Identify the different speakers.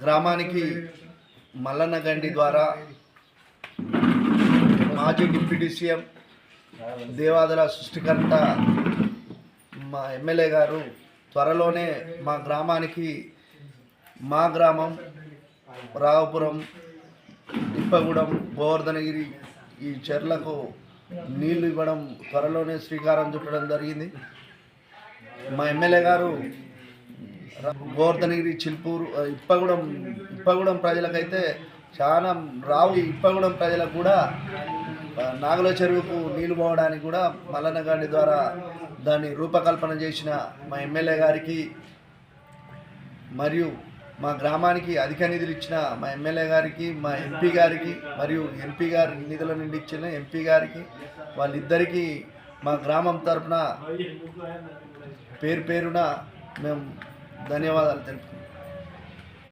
Speaker 1: గ్రామానికి మల్లన్న గండి ద్వారా మాజీ డిప్యూటీ సీఎం దేవాదల సృష్టికర్త మా ఎమ్మెల్యే గారు త్వరలోనే మా గ్రామానికి మా గ్రామం రావుపురం తిప్పగూడెం గోవర్ధనగిరి ఈ చెర్లకు నీళ్ళు ఇవ్వడం త్వరలోనే శ్రీకారం చుట్టడం జరిగింది. మా ఎమ్మెల్యే గారు గోవర్ధనగిరి చిల్పూరు ఇప్పగూడెం ఇప్పగూడెం ప్రజలకైతే చాలా రావు ఇప్పగూడెం ప్రజలకు కూడా నాగుల చెరువుకు నీళ్ళు పోవడానికి కూడా మల్లన్న గారి ద్వారా దాన్ని రూపకల్పన చేసిన మా ఎమ్మెల్యే గారికి మరియు మా గ్రామానికి అధిక నిధులు ఇచ్చిన మా ఎమ్మెల్యే గారికి మా ఎంపీ గారికి మరియు ఎంపీ గారి నిధుల నుండి ఇచ్చిన ఎంపీ గారికి వాళ్ళిద్దరికీ మా గ్రామం తరఫున పేరు పేరున మేము ధన్యవాదాలు తెలుపుతున్నాం